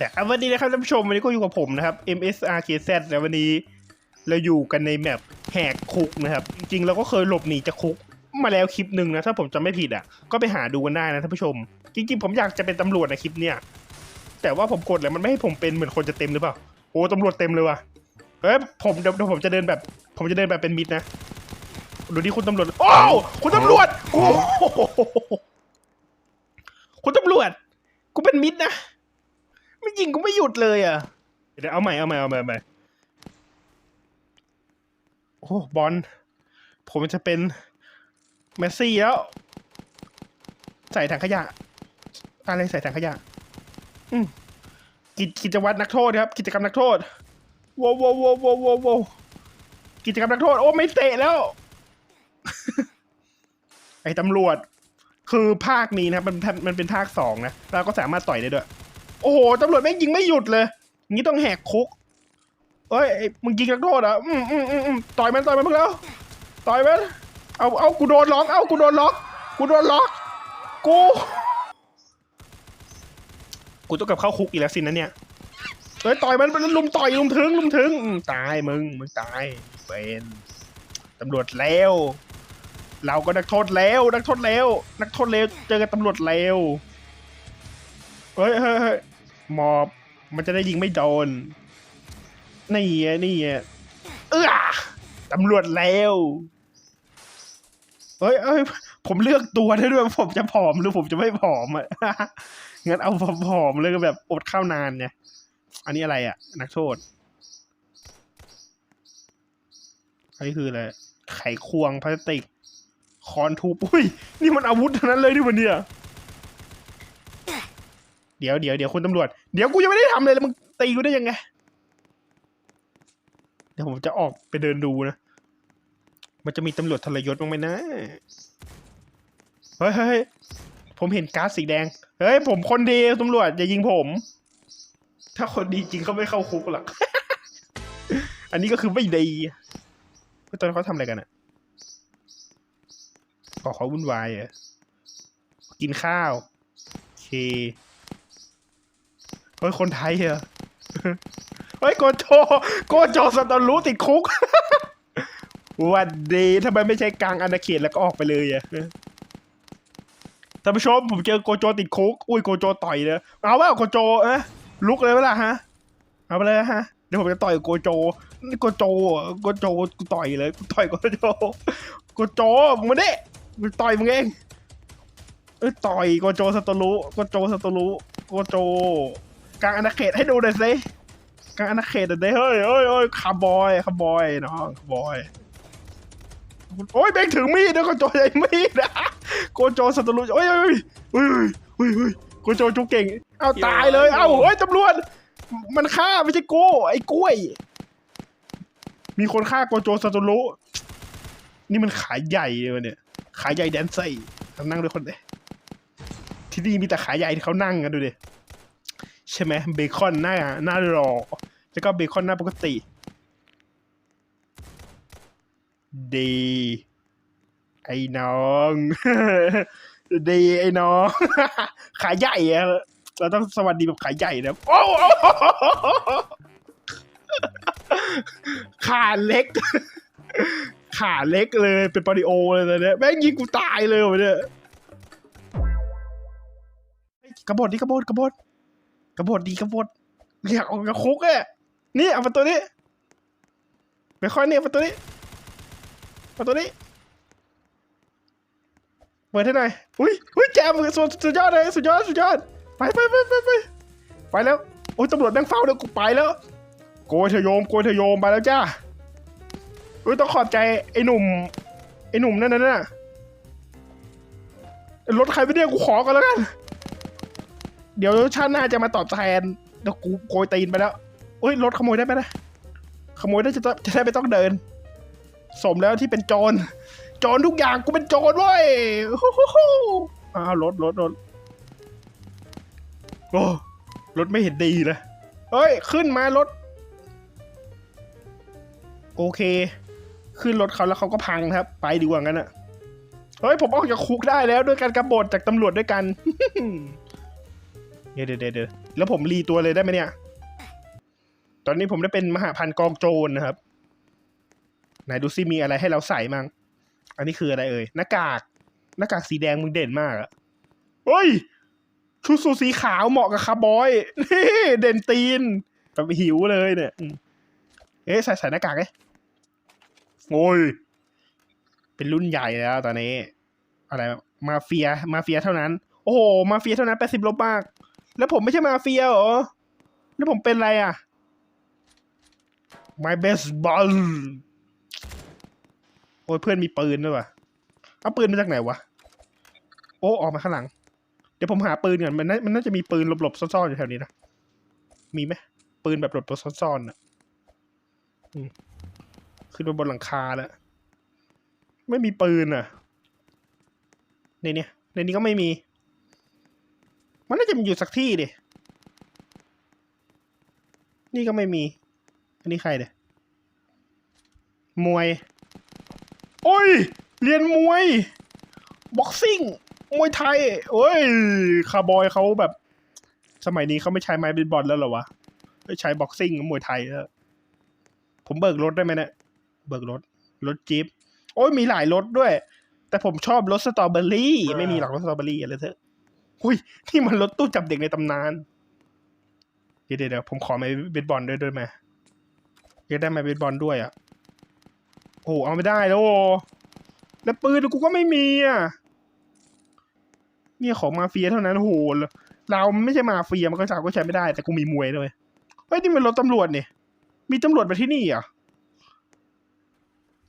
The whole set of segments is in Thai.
สวัสดีนะครับท่านผู้ชมวันนี้ก็อยู่กับผมนะครับ MSRKZ แล้ววันนี้เราอยู่กันในแมปแหกคุกนะครับ จริงๆเราก็เคยหลบหนีจากคุกมาแล้วคลิปหนึ่งนะถ้าผมจำไม่ผิดอะ ก็ไปหาดูกันได้นะท่านผู้ชม จริงๆ ผมอยากจะเป็นตำรวจในคลิปเนี้ยแต่ว่าผมกดแล้วมันไม่ให้ผมเป็นเหมือนคนจะเต็มหรือเปล่าโอ้ตำรวจเต็มเลยว่ะเอ้ยผมเดี๋ยวเดี๋ยวผมจะเดินแบบ ผมจะเดินแบบเป็นมิดนะดูดิคุณตำรวจโอ้คุณตำรวจโอ้คุณตำรวจกูเป็นมิดนะ ไม่ยิงกูไม่หยุดเลยอะ เดี๋ยวเอาใหม่เอาใหม่เอาใหม่ใหม่โอ้บอลผมจะเป็นเมสซี่แล้ว ใส่ถังขยะ อะไรใส่ถังขยะ อืมกิจกิจวัตรนักโทษครับ กิจกรรมนักโทษว้าวว้าวว้าวว้าวว้าวว้าวกิจกรรมนักโทษ โอ้ไม่เตะแล้ว ไอ้ตำรวจ คือภาคนี้นะครับมันมันมันเป็นภาคสองนะเราก็สามารถต่อยได้ด้วย โอ้โหตำรวจแม่งยิงไม่หยุดเลยงี้ต้องแหกคุกเอ้ยมึงยิงนักโทษอะอืมอืมอืมอืมต่อยมันต่อยมันมึงแล้วต่อยมันเอาเอากูโดนล็อกเอากูโดนล็อกกูโดนล็อกกู กูต้องกลับเข้าคุกอีกแล้วสินะเนี่ยเฮ้ยต่อยมันมันลุมต่อยลุมถึงลุมถึงอืมตายมึงมึงตายเป็นตำรวจแล้ว เราก็นักโทษแล้วนักโทษแล้วนักโทษแล้วเจอกับตำรวจแล้วเฮ้ยเฮ้ยเฮ้ย มอบ มันจะได้ยิงไม่โดน นี่ไงนี่ไงเออตำรวจแล้วเฮ้ยเฮ้ย ผมเลือกตัวได้ด้วยผมจะผอมหรือผมจะไม่ผอมอะ งั้นเอาผอมๆเลยแบบอดข้าวนานไงอันนี้อะไรอะ นักโทษ อันนี้คืออะไร ไขควงพลาสติก คอนทูบอุ้ย นี่มันอาวุธทั้งนั้นเลยดิวันเนี่ย เดี๋ยวเดี๋ยวเดี๋ยวคุณตำรวจ เดี๋ยวกูยังไม่ได้ทำเลยแล้วมึงตีกูได้ยังไง เดี๋ยวผมจะออกไปเดินดูนะ มันจะมีตำรวจทรยศบ้างไหมนะ เฮ้ยเฮ้ยเฮ้ยผมเห็นก๊าซสีแดง เฮ้ย ผมคนดีตำรวจอย่ายิงผม ถ้าคนดีจริงเขาไม่เข้าคุกหรอก อันนี้ก็คือไม่ดีเฮ้ยตอนนนเขาทำอะไรกันอะขอเขาวุ่นวายเหรอะกินข้าว โอเค เฮ้ยคนไทยเหรอเฮ้ยโกโจโกโจสตอรู้ติดคุกวันดีทำไมไม่ใช่กลางอาณาเขตแล้วก็ออกไปเลยอะท่านผู้ชมผมเจอโกโจติดคุก อุ้ยโกโจต่อยเลยเอาว่าโกโจเอะลุกเลยเวล่ะฮะ เอาไปเลยฮะ เดี๋ยวผมจะต่อยโกโจนี่โกโจโกโจกูต่อยเลยกูต่อยโกโจโกโจมึงมาดิกูต่อยมึงเองเอ้ยต่อยโกโจสตอรุโกโจสตอรุโกโจ กลางอาณาเขตให้ดูหน่อยสิกลางอาณาเขตหน่อยสิเฮ้ยเฮ้ยเฮ้ยคาร์บอยคาร์บอยน้องคาร์บอยโอ้ยเบงถึงมีดนะโกโจใหญ่มีดนะโกโจสตอรุโอ้ยเฮ้ยเฮ้ยเฮ้ยเฮ้ยโกโจจุกเก่งเอาตายเลย เอ้าเฮ้ยตำรวจมันฆ่าไม่ใช่โกไอ้กล้วย มีคนฆ่าโกโจสตอรุนี่มันขายใหญ่เลยวะเนี่ย ขายใหญ่แดนไซนั่งด้วยคนเดียวที่นี่มีแต่ขายใหญ่ที่เขานั่งกันดูดิ ใช่ไหมเบคอนหน้าหน้ารอ แล้วก็เบคอนหน้าปกติดีไอ้น้องดีไอ้น้อง ขายใหญ่อะเราต้องสวัสดีแบบขายใหญ่นะโอ้โหขาเล็ก ขาเล็กเลยเป็นปาริโอเลยตอนเนี้ยแม่งยิงกูตายเลยวะเนี่ยเฮ้ยกระบดดิกระบดกระบด กบฏดีกระบฏอยากออกจากคุกอะนี่เอาประตูนี้ไม่ค่อยเนี่ยประตูนี้ประตูนี้เปิดให้หน่อยอุ้ยอุ้ยแจมสุดสุดยอดเลยสุดยอดสุดยอดไปไปไปไปไปไปแล้วโอ้ยตำรวจแม่งเฝ้าเดี๋ยวกูไปแล้วโกยเธอโยมโกยเธอโยมไปแล้วจ้าอุ้ยต้องขอบใจไอ้หนุ่มไอ้หนุ่มนั่นน่ะรถใครไม่เนี่ยกูขอกันแล้วกัน เดี๋ยวชาติหน้าจะมาตอบแทนเดี๋ยวกูโกยตีนไปแล้วเอ้ยรถขโมยได้ไหมนะขโมยได้จะต้องจะได้ไม่ต้องเดิน สมแล้วที่เป็นโจรโจรทุกอย่างกูเป็นโจรเว้ยอ้าวรถรถรถโอ้รถไม่เห็นดีเลยเฮ้ย ขึ้นมารถ โอเค ขึ้นรถเขาแล้วเขาก็พังครับ ไปดีกว่างั้นอะเฮ้ย ผมออกจากคุกได้แล้วด้วยการกระบฏจากตำรวจด้วยกัน ดี๋ยวเดี๋ยวเดี๋ยวแล้วผมรีตัวเลยได้ไหมเนี่ย ตอนนี้ผมได้เป็นมหาพันกองโจรนะครับ ไหนดูซิมีอะไรให้เราใส่มั่ง อันนี้คืออะไรเอ่ย หน้ากาก หน้ากากสีแดงมึงเด่นมากอะเฮ้ย ชุดสูทสีขาวเหมาะกับคาร์บอย นี่เด่นตีนแบบหิวเลยเนี่ย เอ๊ะใส่ใส่หน้ากากไงโอ้ย เป็นรุ่นใหญ่แล้วตอนนี้ อะไร มาเฟีย มาเฟียเท่านั้น โอ้โห มาเฟียเท่านั้นแปดสิบลบมาก แล้วผมไม่ใช่มาเฟียเหรอ แล้วผมเป็นอะไรอะ my best ball โอ้ยเพื่อนมีปืนด้วยวะเอาปืนมาจากไหนวะ โอ้ออกมาข้างหลัง เดี๋ยวผมหาปืนก่อนมันน่ามันน่าจะมีปืนหลบๆซ่อนๆอยู่แถวนี้นะ มีไหมปืนแบบหลบๆซ่อนๆอะอืมขึ้นมาบนหลังคาแล้ว ไม่มีปืนอะ ในนี้ในนี้ก็ไม่มี มันน่าจะมีอยู่สักที่ดิ นี่ก็ไม่มี อันนี้ใครเนี่ยมวย โอ้ย เรียนมวย บ็อกซิ่ง มวยไทย โอ้ย คาร์บอยเขาแบบ สมัยนี้เขาไม่ใช้ไม้เบสบอลแล้วเหรอวะใช้บ็อกซิ่งมวยไทยแล้วผมเบิกรถได้ไหมเนี่ย เบิกรถ รถจี๊ปโอ้ย มีหลายรถด้วย แต่ผมชอบรถสตรอเบอรี่ ไม่มีหรอกรถสตรอเบอรี่อะไรเถอะ หุยนี่มันรถตู้จับเด็กในตำนาน เดี๋ยวเดี๋ยวเดดผมขอไม้เบสบอลด้วยด้วยไหมอยากได้ไม้เบสบอลด้วยอะ โอ้เอาไม่ได้แล้วโอ้แล้วปืนกูก็ไม่มีอะ เนี่ยของมาเฟียเท่านั้นโหเราไม่ใช่มาเฟียมันก็จับก็ใช้ไม่ได้แต่กูมีมวยด้วยเฮ้ยนี่มันรถตำรวจเนี่ยมีตำรวจมาที่นี่อะ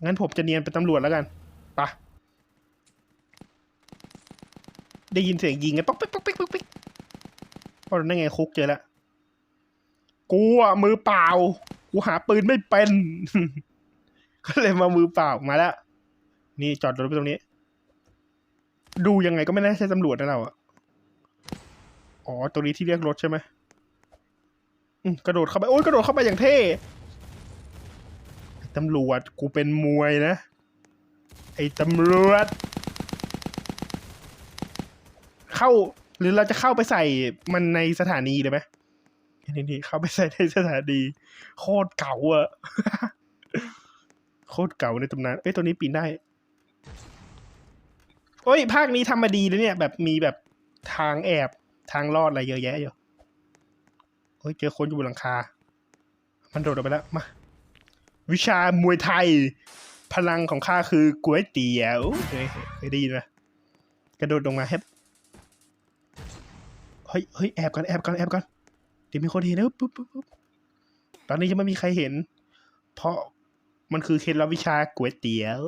งั้นผมจะเนียนเป็นตำรวจแล้วกันไปะ ได้ยินเสียงยิงกันป๊อกป๊กป๊อกป๊กป๊อกป๊กพอนั่นไงคุกเจอล้วกูอะมือเปล่า กูหาปืนไม่เป็น ก็เลยมามือเปล่ามาแล้ว นี่จอดรถไปตรงนี้ ดูยังไงก็ไม่น่าใช่ตำรวจนะเราอะอ๋อตรงนี้ที่เรียกรถใช่ไหมกระโดดเข้าไป โอ้ยกระโดดเข้าไปอย่างเท่ตำรวจกูเป็นมวยนะ ไอ้ตำรวจ เข้า หรือเราจะเข้าไปใส่มันในสถานีเลยไหมนี่นี่เข้าไปใส่ในสถานี โคตรเก่าอะโคตรเก่าในตำนานเอ้ยตัวนี้ปีนได้โอ้ย ภาคนี้ทำมาดีเลยเนี่ย แบบมีแบบทางแอบทางรอดอะไรเยอะแยะอยู่เฮ้ยเจอคนอยู่บนหลังคา มันโดดออกไปแล้ว มา วิชามวยไทย พลังของข้าคือก๋วยเตี๋ยวเคยเคยได้ยินไหมกระโดดลงมาเฮ้ เฮ้ยเฮ้ยแอบก่อนแอบก่อนแอบก่อนเดี๋ยวมีคนเห็นแล้วปุ๊บปุ๊บปุ๊บตอนนี้ยังไม่มีใครเห็น เพราะมันคือเคล็ดลับวิชาก๋วยเตี๋ยว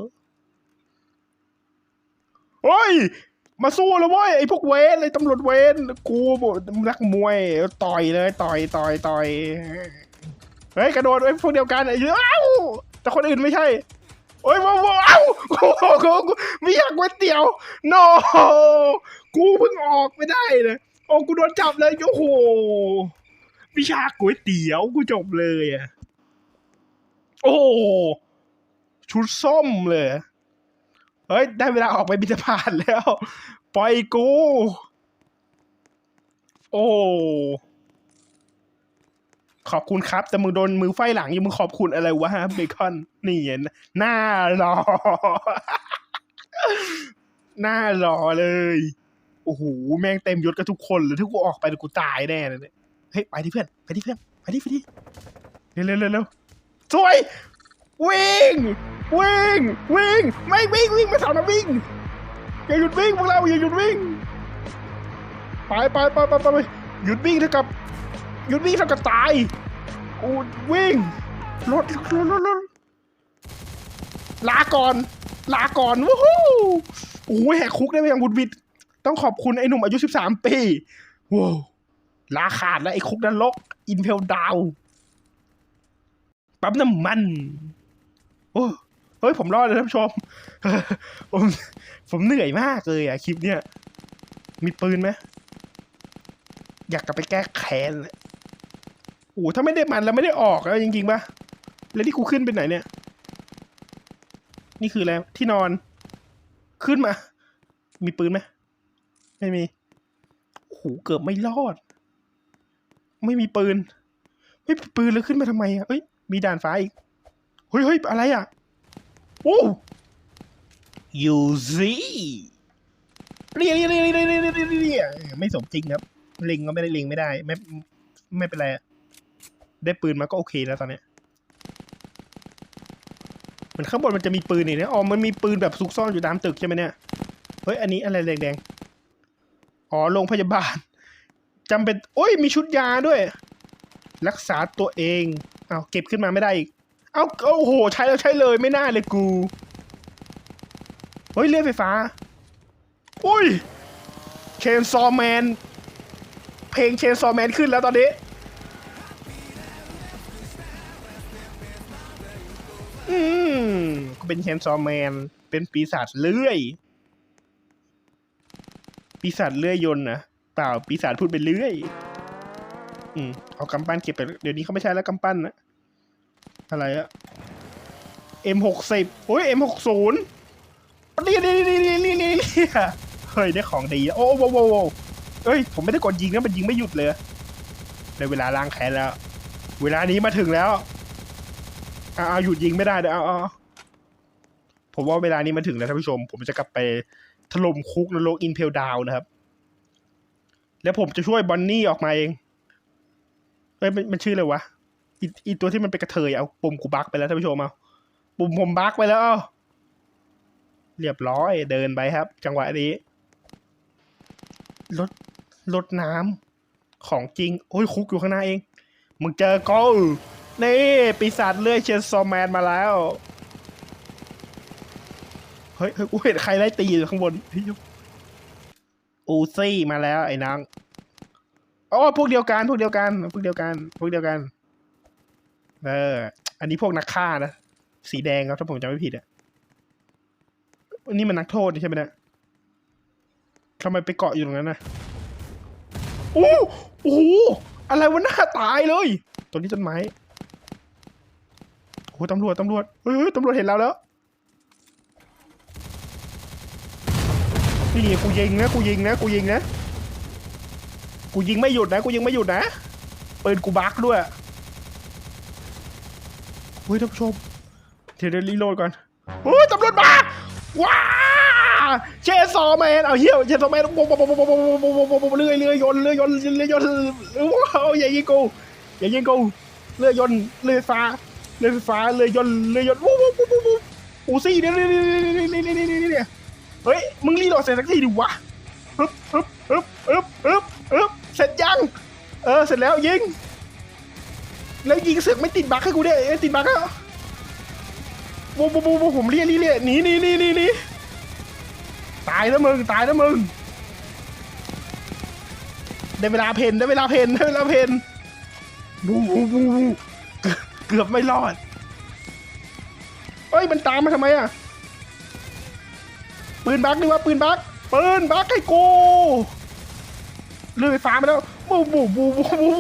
โอ้ย มาสู้แล้วเว้ยไอ้พวกเวนไอ้ตำรวจเวนกูบนักมวยต่อยเลยต่อยต่อยต่อยเฮ้ยกระโดดไอ้พวกเดียวกันไอ้เอ้าแต่คนอื่นไม่ใช่โอ้ยว้าวว้าวกูกูกูไม่อยากก๋วยเตี๋ยว no กูเพิ่งออกไม่ได้เลย อ้กูโดนจับเลยโอ้โหวิชาก๋วยเตี๋ยวกูจบเลยอะโอ้ชุดส้มเลยเฮ้ย ได้เวลาออกไปบิณฑบาตแล้ว ปล่อยกู โอ้ขอบคุณครับ แต่มึงโดนมือไฟหลังอยู่มึงขอบคุณอะไรวะฮะเบคอน นี่ไงหน้ารอ หน้ารอเลย โอ้โหแม่งเต็มยศกับทุกคนเลยถ้ากูออกไปกูตายแน่เลยเนี่ยเฮ้ยไปที่เพื่อนไปที่เพื่อนไปที่ไปที่เร็วเร็วเร็วเร็วสวยวิ่งวิ่งวิ่งไม่วิ่งวิ่งไม่สามารถวิ่งอย่าหยุดวิ่งพวกเราอย่าหยุดวิ่งไปไปไปไปไปหยุดวิ่งเท่ากับหยุดวิ่งเท่ากับตายกูวิ่งรถรถรถรถลาก่อนลาก่อนวู้ฮู้โอ้ยแหกคุกได้ไปอย่างบุดบิด ต้องขอบคุณไอ้หนุ่มอายุสิบสามปีว้าวลาขาดแล้วไอ้คุกนรกอินเพลดาวปั๊มน้ำมัน โอ้เฮ้ย ผมรอดเลยท่านผู้ชม ผมผมเหนื่อยมากเลยอะคลิปเนี้ย มีปืนไหมอยากกลับไปแก้แค้นโอ้ถ้าไม่ได้มันแล้วไม่ได้ออกแล้วจริงๆปะแล้วที่กูขึ้นเป็นไหนเนี่ย นี่คืออะไรที่นอน ขึ้นมา มีปืนไหม ไม่มีโอ้โหเกือบไม่รอด ไม่มีปืน ไม่ปืนแล้วขึ้นมาทำไมอะเอ้ย มีด่านฟ้าอีก เฮ้ยเฮ้ยอะไรอะ โอ้ยูซี่เรียเรียเรียเรียเรียเรียรีไม่สมจริงครับ เล็งก็ไม่ได้เล็งไม่ได้ ไม่ไม่เป็นไรได้ปืนมาก็โอเคแล้วตอนนี้มันข้างบนมันจะมีปืนอีกนะอ๋อมันมีปืนแบบซุกซ่อนอยู่ตามตึกใช่ไหมเนี่ย เฮ้ย อันนี้อะไรแดง อ๋อโรงพยาบาลจำเป็น โอ้ย มีชุดยาด้วย รักษาตัวเองเอาเก็บขึ้นมาไม่ได้อีก เอาโอ้โห ใช้แล้วใช้เลยไม่น่าเลยกูเฮ้ยเลื่อยไฟฟ้า อุ้ยเชนซอแมน เพลงเชนซอแมนขึ้นแล้วตอนนี้ อืมก็เป็นเชนซอแมน เป็นปีศาจเลื่อย ปีศาจเลื่อยยนต์นะเปล่าปีศาจพูดไปเรื่อย อืมเอากำปั้นเก็บไป เดี๋ยวนี้เขาไม่ใช้แล้วกำปั้นนะอะไรอะ M หกสิบโอ้ย M หกศูนย์นี่นี่นี่นี่นี่นี่เฮ้ยได้ของดีอะโอ้โหโว้โหเอ้ย ผมไม่ได้กดยิงนะมันยิงไม่หยุดเลยได้เวลาล้างแค้นแล้ว เวลานี้มาถึงแล้วเอาเอาหยุดยิงไม่ได้เดี๋ยวอาเอาเอาผมว่าเวลานี้มาถึงแล้วท่านผู้ชม ผมจะกลับไป ถล่มคุกนรกอินเพลดาวนะครับ แล้วผมจะช่วยบอนนี่ออกมาเองเอ้ยมันมันชื่ออะไรวะอีตัวที่มันเป็นกระเทยเอาปุ่มกูบักไปแล้วท่านผู้ชมเอาปุ่มผมบักไปแล้วเอาเรียบร้อยเดินไปครับ จังหวะนี้รถรถน้ำของจริง โอ้ยคุกอยู่ข้างหน้าเอง มึงเจอกูนี่ปีศาจเลื่อยเชนซอมแมนมาแล้ว เฮ้ยเฮ้ยกูเห็นใครไล่ตีอยู่ข้างบนเฮ้ยอูซี่มาแล้วไอ้นางอ๋อพวกเดียวกันพวกเดียวกันพวกเดียวกันพวกเดียวกัน เออ อันนี้พวกนักฆ่านะสีแดงครับถ้าผมจำไม่ผิดอะนนี้มันนักโทษใช่ไหมเนี่ยทำไมไปเกาะอยู่ตรงนั้นนะโอ้โอ้โหอะไรวะหน้าตายเลยตัวนี้ต้นไม้โอ้ตำรวจตำรวจเฮ้ยตำรวจเห็นเราแล้ว พี่กูยิงนะกูยิงนะกูยิงนะกูยิงไม่หยุดนะกูยิงไม่หยุดนะปืนกูบักด้วยเฮ้ยท่านผู้ชมเดี๋ยวรีโหลดก่อนเฮ้ยตำรวจมาว้าเชสซอแมนเอาเหี้ยเชสซอแมนเลื่อยเลื่อยยนเลื่อยยนเลื่อยยนโอ้วอย่ายิงกูอย่ายิงกูเลื่อยยนเลื่อยฟ้าเลื่อยฟ้าเลื่อยยนเลื่อยยนวู้วู้วู้วู้วู้ซี่เนี่ยเนี่ยเนี่ยเนี่ยเนี่ย เฮ้ย มึงรีโหลดเสร็จสักทีดิวะฮึบฮึบฮึบฮึบฮึบฮึบเสร็จยัง เออ เสร็จแล้วยิง แล้วยิงเสือกไม่ติดบักให้กูด้วยเอ้ติดบักอะบูบูบูบูผมเรียเรียกเรียหนีหนีหนีหนีหนีตายแล้วมึง ตายแล้วมึง ได้เวลาเพนได้เวลาเพนได้เวลาเพนบูบูบูบูเกือบไม่รอด เอ้ย มันตามมาทำไมอะ ปืนบักนี่วะปืนบักปืนบักให้กูเลื่อยฟ้ามาแล้วบูบูบูบูบู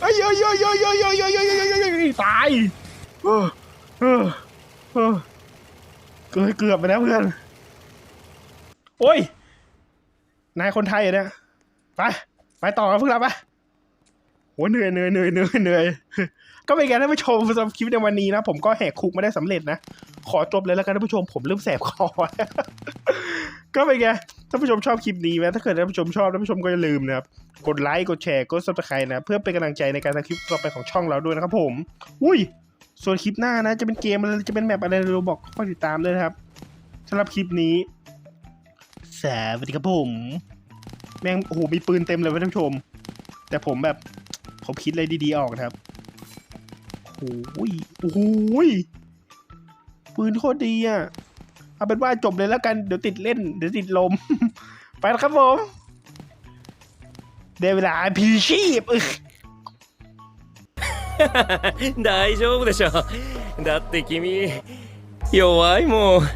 เอ้ยเอ้ยเอ้ยเอ้ยเอ้ยเอ้ยเอ้ยเอ้ยเอ้ยเอ้ยเอ้ยเอ้ยตายเออเออเออเกือบเกือบไปแล้วเพื่อนโอ้ยนายคนไทยเนี่ยไปไปต่อกันพวกเราไปโหเหนื่อยเหนื่อยเหนื่อยเหนื่อยเหนื่อย ก็เป็นไงท่านผู้ชมสำหรับคลิปในวันนี้นะ ผมก็แหกคุกมาได้สำเร็จนะ ขอจบเลยแล้วกันท่านผู้ชมผมเริ่มแสบคอ ก็เป็นไงท่านผู้ชมชอบคลิปนี้ไหมถ้าเกิดท่านผู้ชมชอบท่านผู้ชมก็อย่าลืมนะครับ กดไลค์กดแชร์กดซับสไครต์นะ เพื่อเป็นกำลังใจในการทำคลิปต่อไปของช่องเราด้วยนะครับผม อุ้ย ส่วนคลิปหน้านะ จะเป็นเกมอะไรจะเป็นแมปอะไรเราบอกคอยติดตามด้วยนะครับสำหรับคลิปนี้สวัสดีครับผมแม่งโอ้โหมีปืนเต็มเลยท่านผู้ชม แต่ผมแบบผมคิดอะไรดีๆออกนะครับ โอ้ยโอ้โหยปืนโคตรดีอ่ะ เอาเป็นว่าจบเลยแล้วกัน เดี๋ยวติดเล่น เดี๋ยวติดลม ไปแล้วครับผม ได้เวลาพีชีพอึก 大丈夫でしょだって君弱いもん